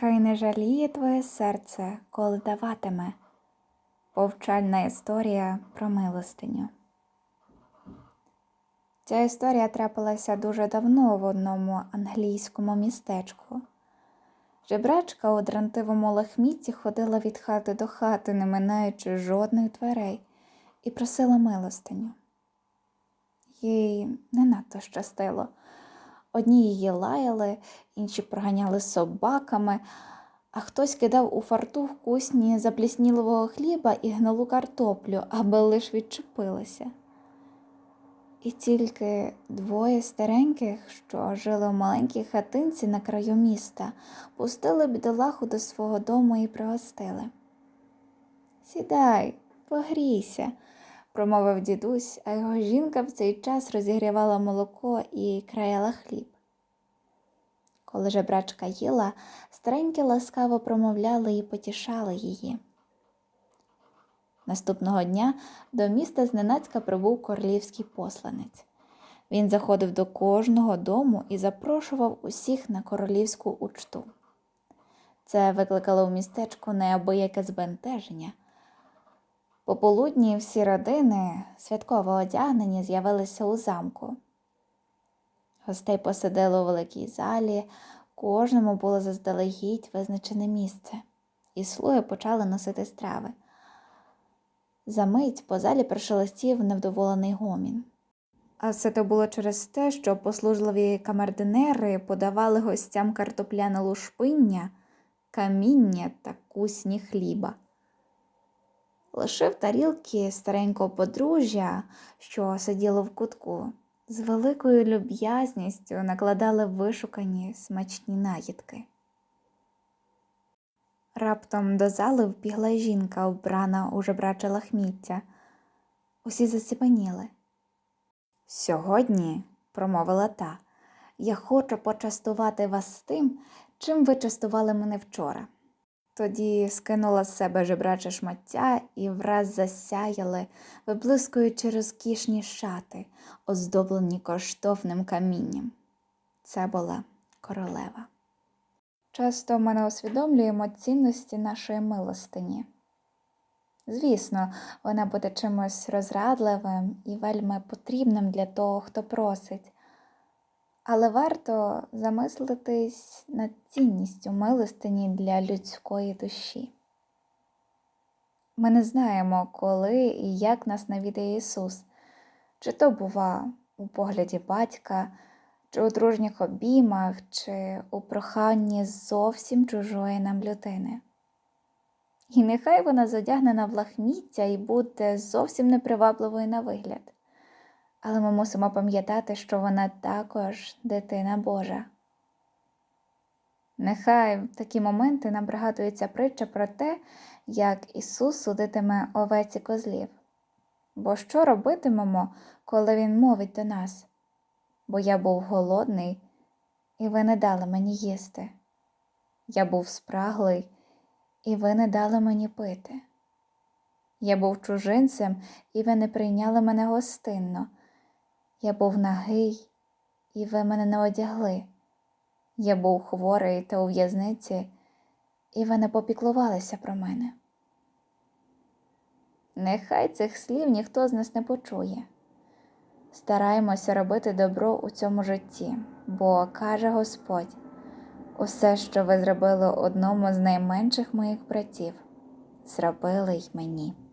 Хай не жаліє твоє серце, коли даватиме. Повчальна історія про милостиню. Ця історія трапилася дуже давно в одному англійському містечку. Жебрачка у дрантивому лахмітті ходила від хати до хати, не минаючи жодних дверей, і просила милостиню. Їй не надто щастило. Одні її лаяли, інші проганяли собаками, а хтось кидав у фартух кусні запліснілого хліба і гнилу картоплю, аби лиш відчепилися. І тільки двоє стареньких, що жили в маленькій хатинці на краю міста, пустили бідолаху до свого дому і пригостили. Сідай, погрійся, промовив дідусь, а його жінка в цей час розігрівала молоко і краяла хліб. Коли жебрачка їла, старенькі ласкаво промовляли і потішали її. Наступного дня до міста зненацька прибув королівський посланець. Він заходив до кожного дому і запрошував усіх на королівську учту. Це викликало у містечку неабияке збентеження. Пополудні всі родини, святково одягнені, з'явилися у замку. Гостей посадили у великій залі, кожному було заздалегідь визначене місце, і слуги почали носити страви. Замить по залі прошелестів невдоволений гомін. А все то було через те, що послужливі камердинери подавали гостям картопляне лушпиння, каміння та кусні хліба. Лишив тарілки старенького подружжя, що сиділо в кутку, з великою люб'язністю накладали вишукані смачні наїдки. Раптом до зали вбігла жінка, вбрана у жебраче лахміття. Усі заціпеніли. Сьогодні, промовила та, я хочу почастувати вас тим, чим ви частували мене вчора. Тоді скинула з себе жебраче шмаття і враз засяяли, виблискуючи розкішні шати, оздоблені коштовним камінням. Це була королева. Часто ми не усвідомлюємо цінності нашої милостині. Звісно, вона буде чимось розрадливим і вельми потрібним для того, хто просить, але варто замислитись над цінністю милостині для людської душі. Ми не знаємо, коли і як нас навідає Ісус, чи то бува у погляді батька, чи у дружніх обіймах, чи у проханні зовсім чужої нам людини. І нехай вона задягнена в лахміття і буде зовсім непривабливою на вигляд. Але ми мусимо пам'ятати, що вона також дитина Божа. Нехай в такі моменти нам пригадується притча про те, як Ісус судитиме овець і козлів. Бо що робитимемо, коли Він мовить до нас? Бо я був голодний, і ви не дали мені їсти. Я був спраглий, і ви не дали мені пити. Я був чужинцем, і ви не прийняли мене гостинно. Я був нагий, і ви мене не одягли. Я був хворий та у в'язниці, і ви не попіклувалися про мене. Нехай цих слів ніхто з нас не почує. Стараємося робити добро у цьому житті, бо каже Господь, усе, що ви зробили одному з найменших моїх братів, зробили й мені.